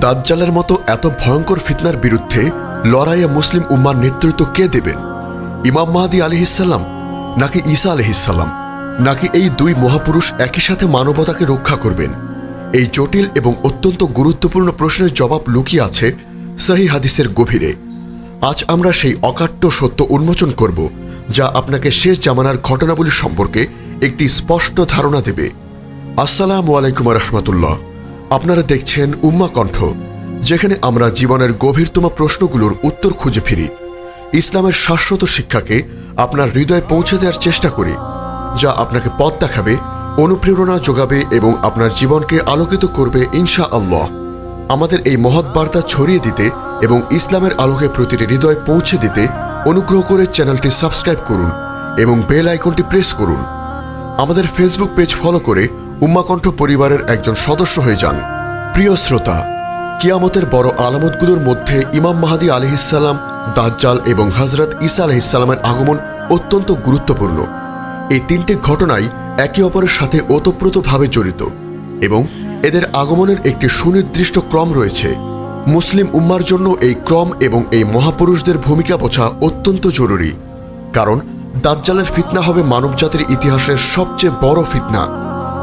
দাজ্জালের মতো এত ভয়ঙ্কর ফিতনার বিরুদ্ধে লড়াইয়ে মুসলিম উম্মার নেতৃত্ব কে দেবেন? ইমাম মাহাদি আলিহিসাল্লাম নাকি ঈসা আলহিসাল্লাম নাকি এই দুই মহাপুরুষ একই সাথে মানবতাকে রক্ষা করবেন? এই জটিল এবং অত্যন্ত গুরুত্বপূর্ণ প্রশ্নের জবাব লুকিয়ে আছে সহি হাদিসের গভীরে। আজ আমরা সেই অকাট্য সত্য উন্মোচন করব, যা আপনাকে শেষ জামানার ঘটনাবলী সম্পর্কে একটি স্পষ্ট ধারণা দেবে। আসসালামু আলাইকুম রহমতুল্লাহ। আপনারা দেখছেন উম্মা কণ্ঠ, যেখানে আমরা জীবনের গভীরতম প্রশ্নগুলোর উত্তর খুঁজে ফিরি। ইসলামের শাশ্বত শিক্ষাকে আপনার হৃদয়ে পৌঁছে দেওয়ার চেষ্টা করি, যা আপনাকে পথ দেখাবে, অনুপ্রেরণা যোগাবে এবং আপনার জীবনকে আলোকিত করবে ইনশা আল্লাহ আমাদের এই মহৎ বার্তা ছড়িয়ে দিতে এবং ইসলামের আলোকে প্রতিটি হৃদয় পৌঁছে দিতে অনুগ্রহ করে চ্যানেলটি সাবস্ক্রাইব করুন এবং বেল আইকনটি প্রেস করুন। আমাদের ফেসবুক পেজ ফলো করে উম্মাকণ্ঠ পরিবারের একজন সদস্য হয়ে যান। প্রিয় শ্রোতা, কিয়ামতের বড় আলামতগুলোর মধ্যে ইমাম মাহাদি আলহিসাল্লাম দাজ্জাল এবং হজরত ঈসা আলহিসাল্লামের আগমন অত্যন্ত গুরুত্বপূর্ণ। এই তিনটে ঘটনাই একে অপরের সাথে ওতপ্রোতভাবে জড়িত এবং এদের আগমনের একটি সুনির্দিষ্ট ক্রম রয়েছে। মুসলিম উম্মার জন্য এই ক্রম এবং এই মহাপুরুষদের ভূমিকা বোঝা অত্যন্ত জরুরি, কারণ দাজ্জালের ফিতনা হবে মানবজাতির ইতিহাসের সবচেয়ে বড় ফিতনা।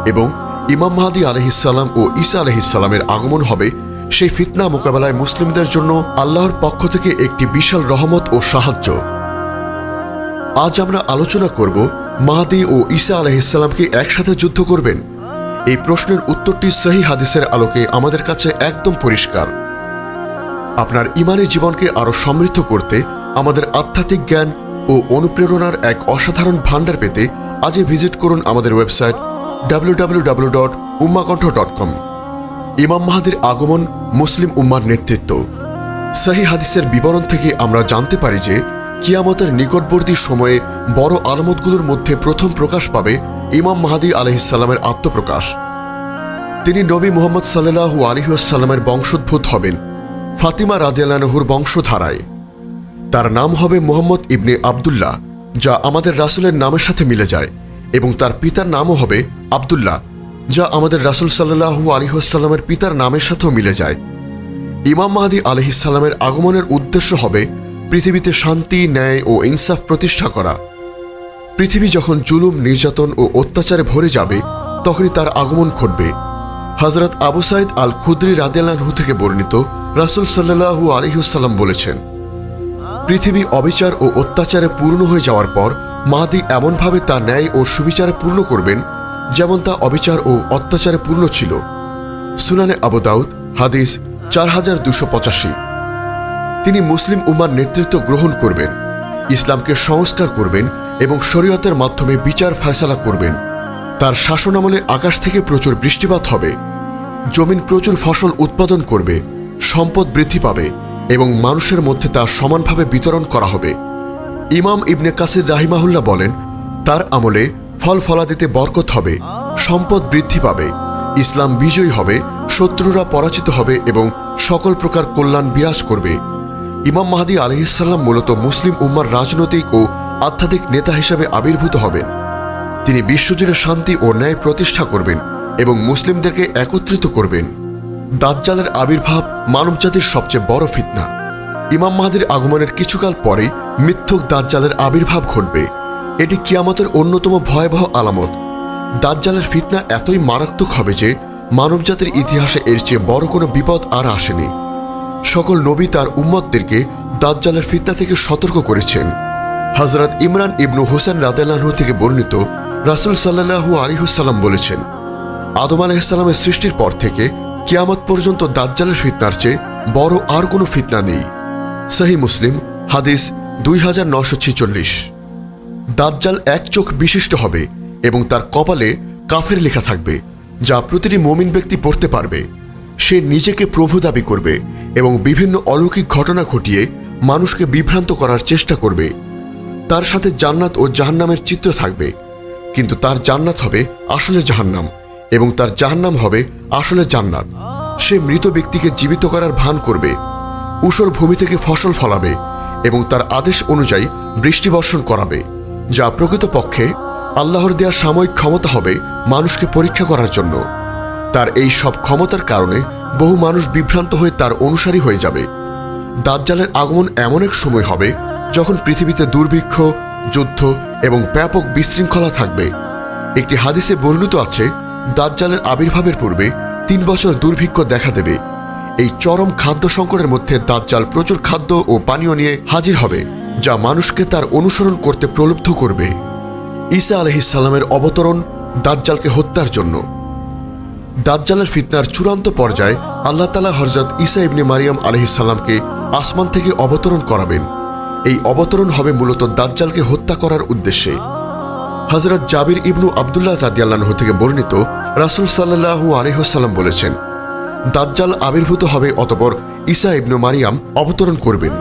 এবং ইমাম মাহাদি আলহিসাল্লাম ও ঈসা আলহিসাল্লামের আগমন হবে সেই ফিতনা মোকাবেলায় মুসলিমদের জন্য আল্লাহর পক্ষ থেকে একটি বিশাল রহমত ও সাহায্য। আজ আমরা আলোচনা করব, মাহাদি ও ঈসা আলহিসাল্লামকে একসাথে যুদ্ধ করবেন। এই প্রশ্নের উত্তরটি সহি হাদিসের আলোকে আমাদের কাছে একদম পরিষ্কার। আপনার ইমানি জীবনকে আরও সমৃদ্ধ করতে, আমাদের আধ্যাত্মিক জ্ঞান ও অনুপ্রেরণার এক অসাধারণ ভাণ্ডার পেতে আজই ভিজিট করুন আমাদের ওয়েবসাইট ডাব্লিউডাব্লিউডাব্লিউ ডট ডট কম ইমাম মাহাদির আগমন মুসলিম উম্মার নেতৃত্ব। সাহি হাদিসের বিবরণ থেকে আমরা জানতে পারি যে, কিয়ামতের নিকটবর্তী সময়ে বড় আলামতগুলোর মধ্যে প্রথম প্রকাশ পাবে ইমাম মাহাদি আলহিসাল্লামের আত্মপ্রকাশ। তিনি নবী মোহাম্মদ সাল্লাহু আলিহাসাল্লামের বংশোদ্ভূত হবেন, ফাতিমা রাদিয়ালানহুর বংশধারায়। তার নাম হবে মোহাম্মদ ইবনে আবদুল্লাহ, যা আমাদের রাসুলের নামের সাথে মিলে যায়। এবং তার পিতার নামও হবে আবদুল্লাহ, যা আমাদের রাসুল সাল্লাহু আলিহাসাল্লামের পিতার নামের সাথেও মিলে যায়। ইমাম মাহাদি আলহিসাল্লামের আগমনের উদ্দেশ্য হবে পৃথিবীতে শান্তি, ন্যায় ও ইনসাফ প্রতিষ্ঠা করা। পৃথিবী যখন জুলুম, নির্যাতন ও অত্যাচারে ভরে যাবে, তখনই তার আগমন ঘটবে। হজরত আবু সাইদ আল খুদ্রি রাদিয়াল্লাহু থেকে বর্ণিত রাসুল সাল্লাহু আলহিউসাল্লাম বলেছেন, পৃথিবী অবিচার ও অত্যাচারে পূর্ণ হয়ে যাওয়ার পর মাহাদি এমনভাবে তা ন্যায় ও সুবিচারে পূর্ণ করবেন যেমন তা অবিচার ও অত্যাচারে পূর্ণ ছিল। সুনানে আবু দাউদ, হাদিস চার হাজার দুশো পঁচাশি। তিনি মুসলিম উম্মার নেতৃত্ব গ্রহণ করবেন, ইসলামকে সংস্কার করবেন এবং শরীয়তের মাধ্যমে বিচার ফয়সালা করবেন। তার শাসনামলে আকাশ থেকে প্রচুর বৃষ্টিপাত হবে, জমিন প্রচুর ফসল উৎপাদন করবে, সম্পদ বৃদ্ধি পাবে এবং মানুষের মধ্যে তা সমানভাবে বিতরণ করা হবে। ইমাম ইবনে কাসির রাহিমাহুল্লাহ বলেন, তার আমলে ফল ফলাদিতে বরকত হবে, সম্পদ বৃদ্ধি পাবে, ইসলাম বিজয়ী হবে, শত্রুরা পরাজিত হবে এবং সকল প্রকার কল্যাণ বিরাজ করবে। ইমাম মাহাদি আলহিসাল্লাম মূলত মুসলিম উম্মার রাজনৈতিক ও আধ্যাত্মিক নেতা হিসাবে আবির্ভূত হবেন। তিনি বিশ্বজুড়ে শান্তি ও ন্যায় প্রতিষ্ঠা করবেন এবং মুসলিমদেরকে একত্রিত করবেন। দাজ্জালের আবির্ভাব মানবজাতির সবচেয়ে বড় ফিতনা। ইমাম মাহাদির আগমনের কিছুকাল পরে মিথ্যুক দাজ্জালের আবির্ভাব ঘটবে। এটি কিয়ামতের অন্যতম ভয়াবহ আলামত। দাজ্জালের ফিতনা এতই মারাত্মক হবে যে মানবজাতির ইতিহাসে এর চেয়ে বড় কোনো বিপদ আর আসেনি। সকল নবী তার উম্মতদেরকে দাজ্জালের ফিতনা থেকে সতর্ক করেছেন। হজরত ইমরান ইবনু হোসেন রাদেলাহ থেকে বর্ণিত রাসুল সাল্লাহু আলিহুসাল্লাম বলেছেন, আদম আলাইসাল্লামের সৃষ্টির পর থেকে কিয়ামত পর্যন্ত দাজ্জালের ফিতনার চেয়ে বড় আর কোনো ফিতনা নেই। সহি মুসলিম, হাদিস দুই হাজার নশো ছিচল্লিশ। দাজ্জাল এক চোখ বিশিষ্ট হবে এবং তার কপালে কাফের লেখা থাকবে, যা প্রতিটি মমিন ব্যক্তি পড়তে পারবে। সে নিজেকে প্রভু দাবি করবে এবং বিভিন্ন অলৌকিক ঘটনা ঘটিয়ে মানুষকে বিভ্রান্ত করার চেষ্টা করবে। তার সাথে জান্নাত ও জাহান্নামের চিত্র থাকবে, কিন্তু তার জান্নাত হবে আসলে জাহান্নাম এবং তার জাহান্নাম হবে আসলে জান্নাত। সে মৃত ব্যক্তিকে জীবিত করার ভান করবে উষর ভূমি থেকে ফসল ফলাবে এবং তার আদেশ অনুযায়ী বৃষ্টি বর্ষণ করাবে, যা প্রকৃতপক্ষে আল্লাহর দেয়া সাময়িক ক্ষমতা হবে মানুষকে পরীক্ষা করার জন্য। তার এই সব ক্ষমতার কারণে বহু মানুষ বিভ্রান্ত হয়ে তার অনুসারী হয়ে যাবে। দাজ্জালের আগমন এমন এক সময় হবে যখন পৃথিবীতে দুর্ভিক্ষ, যুদ্ধ এবং ব্যাপক বিশৃঙ্খলা থাকবে। একটি হাদিসে বর্ণিত আছে, দাজ্জালের আবির্ভাবের পূর্বে তিন বছর দুর্ভিক্ষ দেখা দেবে। এই চরম খাদ্য সংকটের মধ্যে দাজ্জাল প্রচুর খাদ্য ও পানীয় নিয়ে হাজির হবে, যা মানুষকে তার অনুসরণ করতে প্রলুব্ধ করবে। ঈসা আলহিসাল্লামের অবতরণ দাজ্জালকে হত্যার জন্য। দাজ্জালের ফিতনার চূড়ান্ত পর্যায়ে আল্লাহ তালা হরজত ঈসা ইবনে মারিয়াম আলহিসাল্লামকে আসমান থেকে অবতরণ করাবেন। এই অবতরণ হবে মূলত দাজ্জালকে হত্যা করার উদ্দেশ্যে। হজরত জাবির ইবনু আবদুল্লাহ রাদিয়াল্লাহ থেকে বর্ণিত রাসুল সাল্লাহু আলহ্লাম বলেছেন দাজ্জাল আবির্ভূত হবে অতপর ঈসা ইবনু মারিয়াম অবতরণ করবেন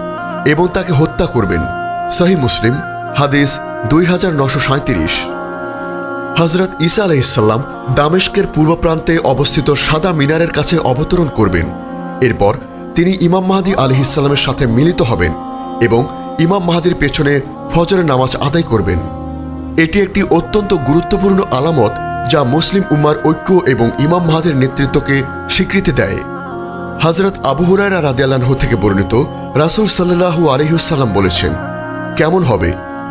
এবং তাকে হত্যা করবেন। সহি মুসলিম, হাদিস দুই হাজার নশো সাঁত্রিশ হজরত ঈসা আলহিসাল্লাম দামেস্কের পূর্ব প্রান্তে অবস্থিত সাদা মিনারের কাছে অবতরণ করবেন। এরপর তিনি ইমাম মাহাদি আলহিসাল্লামের সাথে মিলিত হবেন এবং ইমাম মাহাদির পেছনে ফজরের নামাজ আদায় করবেন। এটি একটি অত্যন্ত গুরুত্বপূর্ণ আলামত যা মুসলিম উম্মার ঐক্য এবং ইমাম মাহাদের নেতৃত্বকে স্বীকৃতি দেয়। হজরত আবু হুরায়রা রাদিয়াল্লাহু থেকে বর্ণিত রাসূল সাল্লাল্লাহু আলাইহিসাল্লাম বলেছেন, কেমন হবে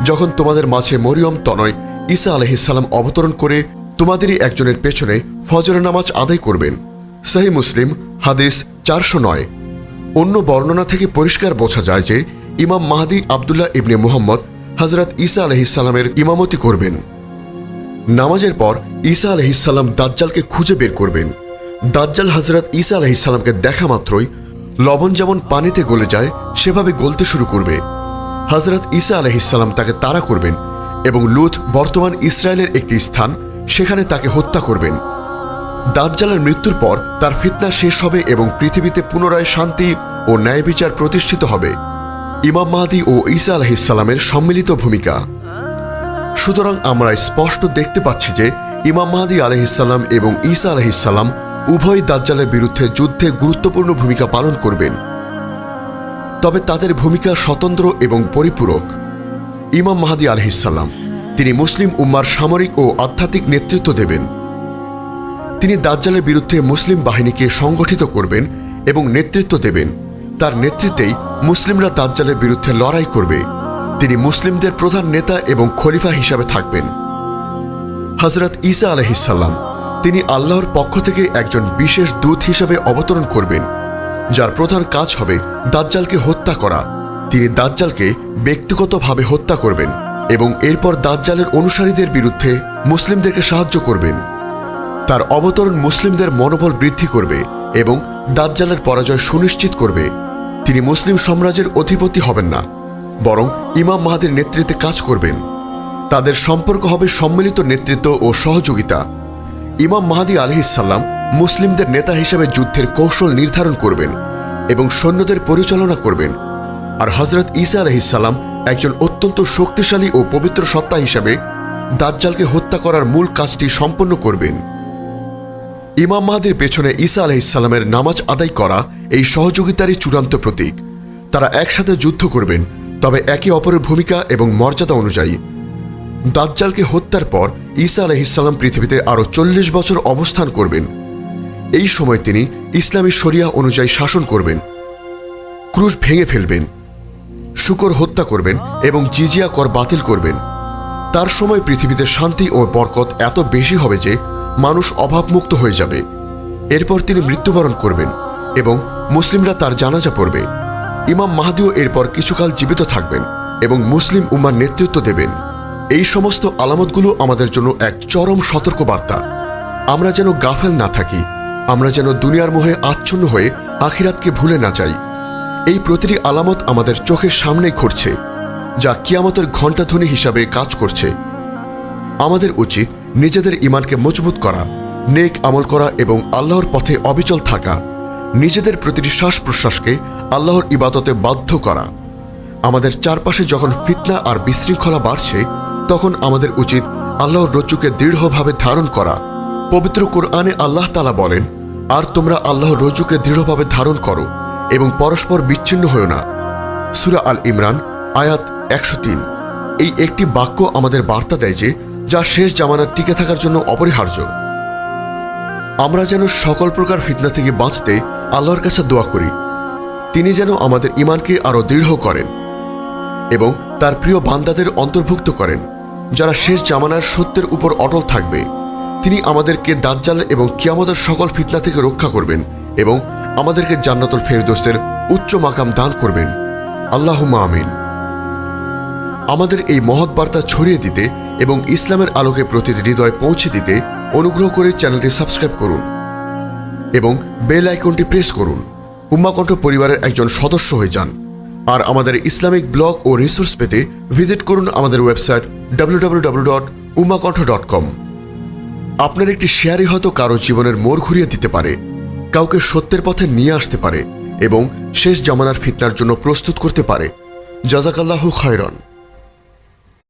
যখন তোমাদের মাঝে মরিয়ম তনয় ঈসা আলহিসাল্লাম অবতরণ করে তোমাদেরই একজনের পেছনে ফজরের নামাজ আদায় করবেন? সাহি মুসলিম, হাদিস চারশো নয়। অন্য বর্ণনা থেকে পরিষ্কার বোঝা যায় যে ইমাম মাহাদি আবদুল্লাহ ইবনে মুহাম্মদ হজরত ঈসা আলহিসাল্লামের ইমামতি করবেন। নামাজের পর ঈসা আলহিসাল্লাম দাজ্জালকে খুঁজে বের করবেন। দাজ্জাল হজরত ঈসা আলহিসাল্লামকে দেখা মাত্রই লবণ যেমন পানিতে গলে যায়, সেভাবে গলতে শুরু করবে। হজরত ঈসা আলহিসাল্লাম তাকে তাড়া করবেন এবং লুথ বর্তমান ইসরায়েলের একটি স্থান, সেখানে তাকে হত্যা করবেন। দাজ্জালের মৃত্যুর পর তার ফিতনা শেষ হবে এবং পৃথিবীতে পুনরায় শান্তি ও ন্যায় বিচার প্রতিষ্ঠিত হবে। ইমাম মাহাদি ও ঈসা আলহিসাল্লামের সম্মিলিত ভূমিকা। সুতরাং আমরা স্পষ্ট দেখতে পাচ্ছি যে ইমাম মাহাদি আলহিসাল্লাম এবং ঈসা আলহিসাল্লাম উভয় দাজ্জালের বিরুদ্ধে যুদ্ধে গুরুত্বপূর্ণ ভূমিকা পালন করবেন। তবে তাদের ভূমিকা স্বতন্ত্র এবং পরিপূরক। ইমাম মাহাদি আলহিসাল্লাম তিনি মুসলিম উম্মার সামরিক ও আধ্যাত্মিক নেতৃত্ব দেবেন। তিনি দাজ্জালের বিরুদ্ধে মুসলিম বাহিনীকে সংগঠিত করবেন এবং নেতৃত্ব দেবেন। তার নেতৃত্বেই মুসলিমরা দাজ্জালের বিরুদ্ধে লড়াই করবে। তিনি মুসলিমদের প্রধান নেতা এবং খলিফা হিসাবে থাকবেন। হজরত ঈসা আলহিসাল্লাম তিনি আল্লাহর পক্ষ থেকে একজন বিশেষ দূত হিসাবে অবতরণ করবেন, যার প্রধান কাজ হবে দাজ্জালকে হত্যা করা। তিনি দাজ্জালকে ব্যক্তিগতভাবে হত্যা করবেন এবং এরপর দাজ্জালের অনুসারীদের বিরুদ্ধে মুসলিমদেরকে সাহায্য করবেন। তার অবতরণ মুসলিমদের মনোবল বৃদ্ধি করবে এবং দাজ্জালের পরাজয় সুনিশ্চিত করবে। তিনি মুসলিম সাম্রাজ্যের অধিপতি হবেন না। বরং ইমাম মাহাদের নেতৃত্বে কাজ করবেন। তাদের সম্পর্ক হবে সম্মিলিত নেতৃত্ব ও সহযোগিতা। ইমাম মাহাদি আলহিসাল্লাম মুসলিমদের নেতা হিসেবে যুদ্ধের কৌশল নির্ধারণ করবেন এবং সৈন্যদের পরিচালনা করবেন। আর হজরত ঈসা আলহিসাল্লাম একজন অত্যন্ত শক্তিশালী ও পবিত্র সত্তা হিসাবে দাজ্জালকে হত্যা করার মূল কাজটি সম্পন্ন করবেন। ইমাম মাহাদির পেছনে ঈসা আলহিসাল্লামের নামাজ আদায় করা এই সহযোগিতারই চূড়ান্ত প্রতীক। তারা একসাথে যুদ্ধ করবেন তবে একে অপরের ভূমিকা এবং মর্যাদা অনুযায়ী, দাজ্জালকে হত্যার পর ঈসা আলহিসাল্লাম পৃথিবীতে আরও চল্লিশ বছর অবস্থান করবেন। এই সময় তিনি ইসলামী শরিয়া অনুযায়ী শাসন করবেন, ক্রুশ ভেঙে ফেলবেন, শুকর হত্যা করবেন এবং জিজিয়া কর বাতিল করবেন। তার সময় পৃথিবীতে শান্তি ও বরকত এত বেশি হবে যে মানুষ অভাবমুক্ত হয়ে যাবে। এরপর তিনি মৃত্যুবরণ করবেন এবং মুসলিমরা তার জানাজা পড়বে। ইমাম মাহাদিও এরপর কিছুকাল জীবিত থাকবেন এবং মুসলিম উম্মার নেতৃত্ব দেবেন। এই সমস্ত আলামতগুলো আমাদের জন্য এক চরম সতর্কবার্তা। আমরা যেন গাফেল না থাকি, আমরা যেন দুনিয়ার মোহে আচ্ছন্ন হয়ে আখিরাতকে ভুলে না যাই। এই প্রতিটি আলামত আমাদের চোখের সামনে ঘটছে যা কিয়ামতের ঘণ্টাধ্বনি হিসাবে কাজ করছে। আমাদের উচিত নিজেদের ইমানকে মজবুত করা, নেক আমল করা এবং আল্লাহর পথে অবিচল থাকা। নিজেদের প্রতিটি শ্বাস প্রশ্বাসকে আল্লাহর ইবাদতে বাধ্য করা। আমাদের চারপাশে যখন ফিতনা আর বিশৃঙ্খলা বাড়ছে, তখন আমাদের উচিত আল্লাহর রজ্জুকে দৃঢ়ভাবে ধারণ করা। পবিত্র কোরআনে আল্লাহ তালা বলেন, আর তোমরা আল্লাহর রজ্জুকে দৃঢ়ভাবে ধারণ করো এবং পরস্পর বিচ্ছিন্ন হও না। সুরা আল ইমরান, আয়াত একশো তিন। এই একটি বাক্য আমাদের বার্তা দেয় যে, যা শেষ জামানার টিকে থাকার জন্য অপরিহার্য। আমরা যেন সকল প্রকার ফিতনা থেকে বাঁচতে আল্লাহর কাছে দোয়া করি। তিনি যেন আমাদের ইমানকে আরও দৃঢ় করেন এবং তার প্রিয় বান্দাদের অন্তর্ভুক্ত করেন, যারা শেষ জামানার সত্যের উপর অটল থাকবে। তিনি আমাদেরকে দাজ্জাল এবং কিয়ামতের সকল ফিতনা থেকে রক্ষা করবেন এবং আমাদেরকে জান্নাতুল ফেরদোস্তের উচ্চ মাকাম দান করবেন। আল্লাহ আমিন। আমাদের এই মহৎ বার্তা ছড়িয়ে দিতে এবং ইসলামের আলোকে প্রতিটি হৃদয় পৌঁছে দিতে অনুগ্রহ করে চ্যানেলটি সাবস্ক্রাইব করুন। এবং বেল আইকনটি প্রেস করুন। উম্মাকণ্ঠ পরিবারের একজন সদস্য হয়ে যান। আর আমাদের ইসলামিক ব্লগ ও রিসোর্স পেতে ভিজিট করুন আমাদের ওয়েবসাইট ডাব্লিউ ডট উম্মাকণ্ঠ ডট কম আপনার একটি শেয়ারই হয়তো কারও জীবনের মোড় ঘুরিয়ে দিতে পারে, কাউকে সত্যের পথে নিয়ে আসতে পারে এবং শেষ জামানার ফিতনার জন্য প্রস্তুত করতে পারে। জাজাকাল্লাহু খয়রন।